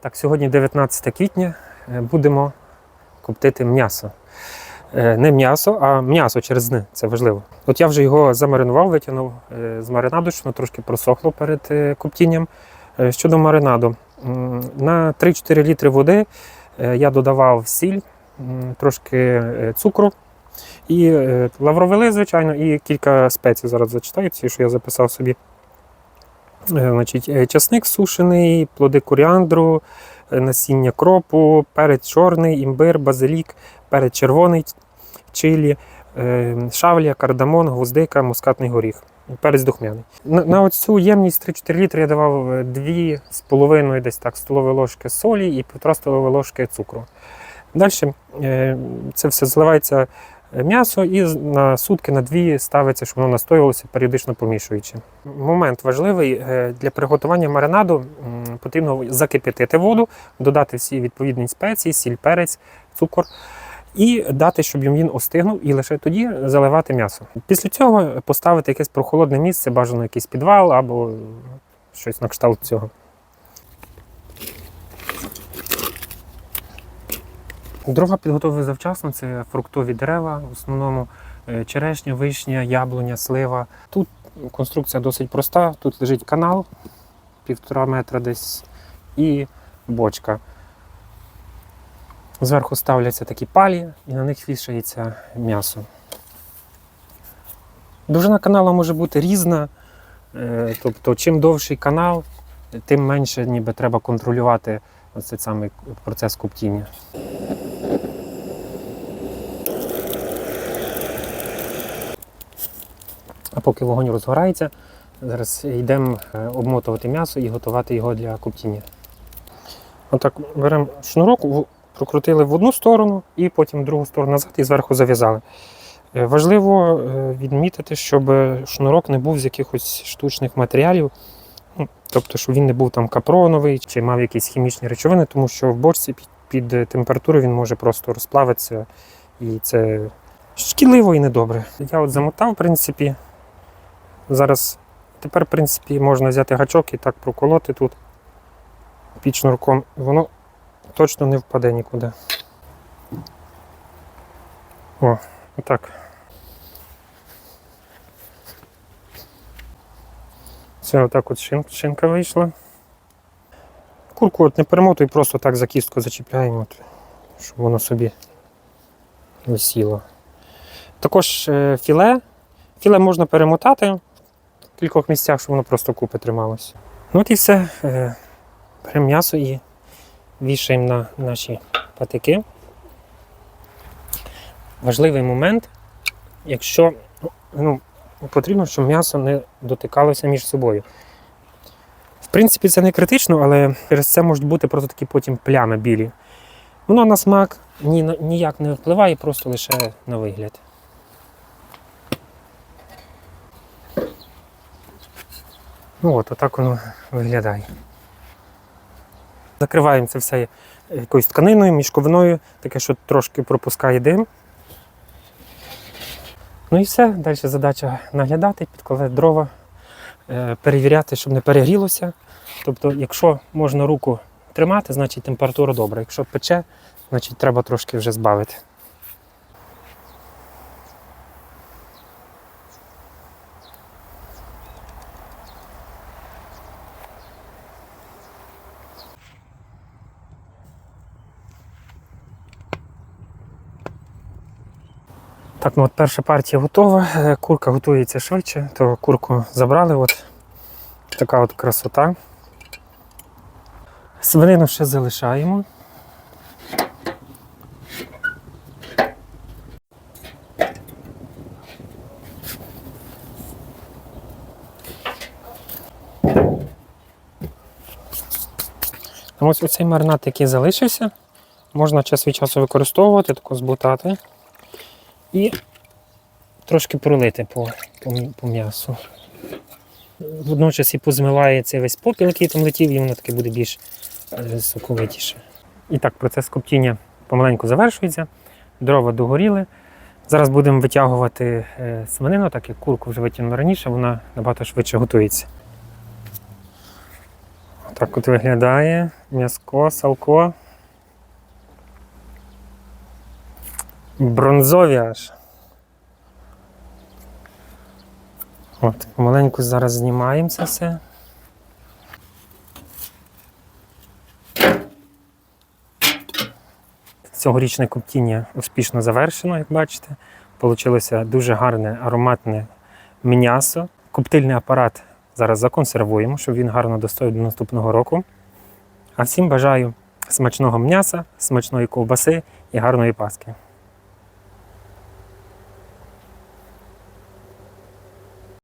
Так, сьогодні 19 квітня. е, Будемо коптити м'ясо. Е, Не м'ясо, а м'ясо через дни. Це важливо. От я вже його замаринував, витягнув е, з маринаду, що воно трошки просохло перед коптінням. Щодо маринаду, на 3-4 літри води я додавав сіль, трошки цукру і лавровий, звичайно, і кілька спецій. Зараз зачитаю, ці, що я записав собі. Е, Значить, е, часник сушений, плоди коріандру, е, насіння кропу, перець чорний, імбир, базилік, перець червоний, чилі, шавлія, кардамон, гвоздика, мускатний горіх. Перець духмяний. На, на оцю ємність 3-4 літри я давав е, 2,5 десь так столові ложки солі і 1,5 столові ложки цукру. Далі це все зливається м'ясо і на сутки на дві ставиться, щоб воно настоювалося, періодично помішуючи. Момент важливий е, для приготування маринаду потрібно закипятити воду, додати всі відповідні спеції, сіль, перець, цукор. І дати, щоб він остигнув, і лише тоді заливати м'ясо. Після цього поставити якесь прохолодне місце, бажано якийсь підвал або щось на кшталт цього. Дрова підготовили завчасно, це фруктові дерева, в основному е, черешня, вишня, яблуня, слива. Тут конструкція досить проста. Тут лежить канал півтора метра десь і бочка. Зверху ставляться такі палі, і на них вішається м'ясо. Довжина каналу може бути різна. е, Тобто, чим довший канал, тим менше ніби треба контролювати цей самий процес коптіння. А поки вогонь розгорається, зараз йдемо е, обмотувати м'ясо і готувати його для коптіння. Отак беремо шнурок, прокрутили в одну сторону і потім в другу сторону назад і зверху зав'язали. Е, Важливо е, відмітити, щоб шнурок не був з якихось штучних матеріалів, ну, тобто, щоб він не був там капроновий чи мав якісь хімічні речовини, тому що в бочці під, під температурою він може просто розплавитися і це шкідливо і недобре. Я от замотав, в принципі. Зараз тепер, в принципі, можна взяти гачок і так проколоти тут під шнурком. Воно точно не впаде нікуди. О, отак. Це отак от шин, шинка вийшла. Курку от не перемотуй, просто так за кістку зачіпляємо, от, щоб воно собі висіло. Також е, філе. Філе можна перемотати кількох місцях, щоб воно просто купи трималося. Ну от і все. Е, Беремо м'ясо і вішаємо на наші патики. Важливий момент, якщо ну, потрібно, щоб м'ясо не дотикалося між собою. В принципі, це не критично, але через це можуть бути просто такі потім плями білі. Воно на смак ні, ніяк не впливає, просто лише на вигляд. Ну от, отак воно виглядає. Закриваємо це все якоюсь тканиною, мішковиною, таке, що трошки пропускає дим. Ну і все. Далі задача наглядати, підкладати дрова, е, перевіряти, щоб не перегрілося. Тобто, якщо можна руку тримати, значить температура добра. Якщо пече, значить треба трошки вже збавити. Так, ну от перша партія готова. Е, Курка готується швидше, то курку забрали. От така от красота. Свинину ще залишаємо. Ось оцей маринад, який залишився, можна час від часу використовувати, тако збутати і трошки пролити по, по, по м'ясу. Водночас і позмиває цей весь попіл, який там летів, і воно таке буде більш е, соковитіше. І так, процес коптіння помаленьку завершується. Дрова догоріли. Зараз будемо витягувати е, свинину, так як курку вже витягнули раніше, вона набагато швидше готується. Так от виглядає м'яско, салко. Бронзові аж. От, маленьку зараз знімаємо це все. Цьогорічне коптіння успішно завершено, як бачите. Получилося дуже гарне ароматне м'ясо. Коптильний апарат зараз законсервуємо, щоб він гарно достояв до наступного року. А всім бажаю смачного м'яса, смачної ковбаси і гарної паски.